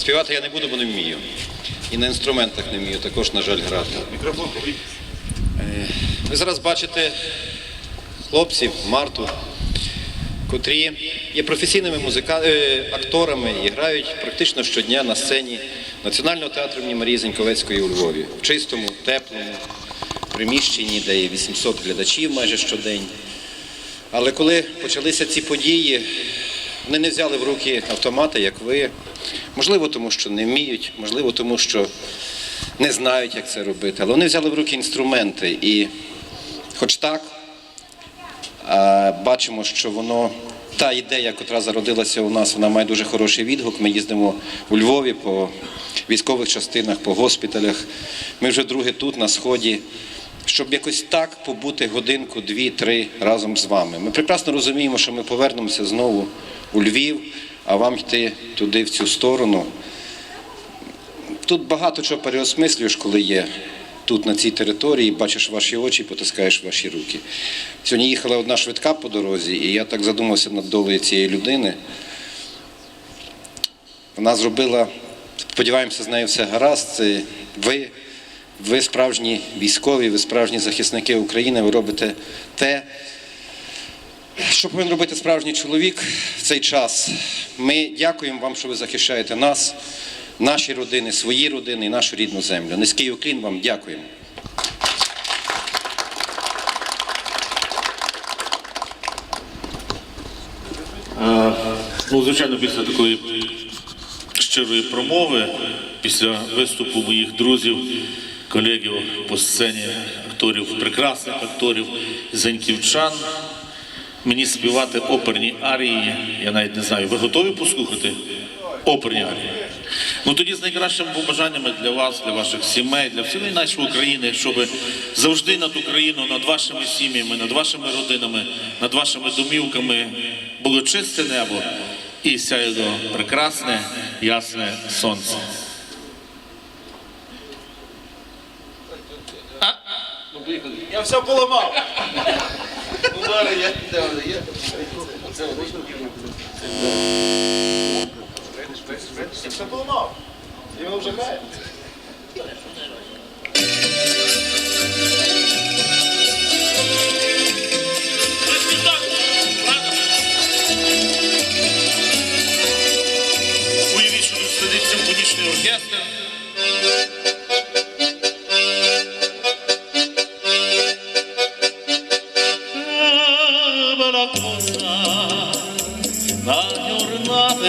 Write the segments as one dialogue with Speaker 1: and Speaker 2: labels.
Speaker 1: Співати я не буду, бо не вмію. І на інструментах не вмію, також, на жаль, грати. Е, Ви зараз бачите хлопців, Марту, котрі є професійними музика... е, акторами і грають практично щодня на сцені Національного театру імені Марії Зеньковецької у Львові. В чистому, теплому приміщенні, де є 800 глядачів майже щодень. Але коли почалися ці події, вони не взяли в руки автомати, як ви. Можливо, тому що не вміють, можливо, тому що не знають, як це робити. Але вони взяли в руки інструменти. І хоч так, бачимо, що воно, та ідея, яка зародилася у нас, вона має дуже хороший відгук. Ми їздимо у Львові по військових частинах, по госпіталях. Ми вже друге тут, на сході щоб якось так побути годинку, дві-три разом з вами. Ми прекрасно розуміємо, що ми повернемося знову у Львів, а вам йти туди, в цю сторону. Тут багато чого переосмислюєш, коли є тут, на цій території, бачиш ваші очі, потискаєш ваші руки. Сьогодні їхала одна швидка по дорозі, і я так задумався над долею цієї людини. Вона зробила, сподіваємося, з нею все гаразд. Це ви, ви справжні військові, ви справжні захисники України, ви робите те, що повинен робити справжній чоловік в цей час. Ми дякуємо вам, що ви захищаєте нас, наші родини, свої родини і нашу рідну землю. Низький уклін вам дякуємо.
Speaker 2: Е, Ну, звичайно, після такої щирої промови, після виступу моїх друзів, колегів по сцені, акторів, прекрасних акторів, зеньківчан, мені співати оперні арії. Я навіть не знаю, ви готові послухати оперні арії? Ну тоді з найкращими побажаннями для вас, для ваших сімей, для всієї нашої України, щоб завжди над Україною, над вашими сім'ями, над вашими родинами, над вашими домівками було чисте небо і сяяло прекрасне, ясне сонце.
Speaker 3: Я все поламав. Ну, зараз я де вони є? Я все. І воно вже грає.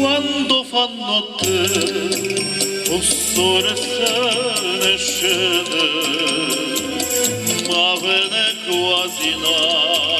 Speaker 2: Quando fanno te, oh sole se ne scende, ma ve ne quasi no,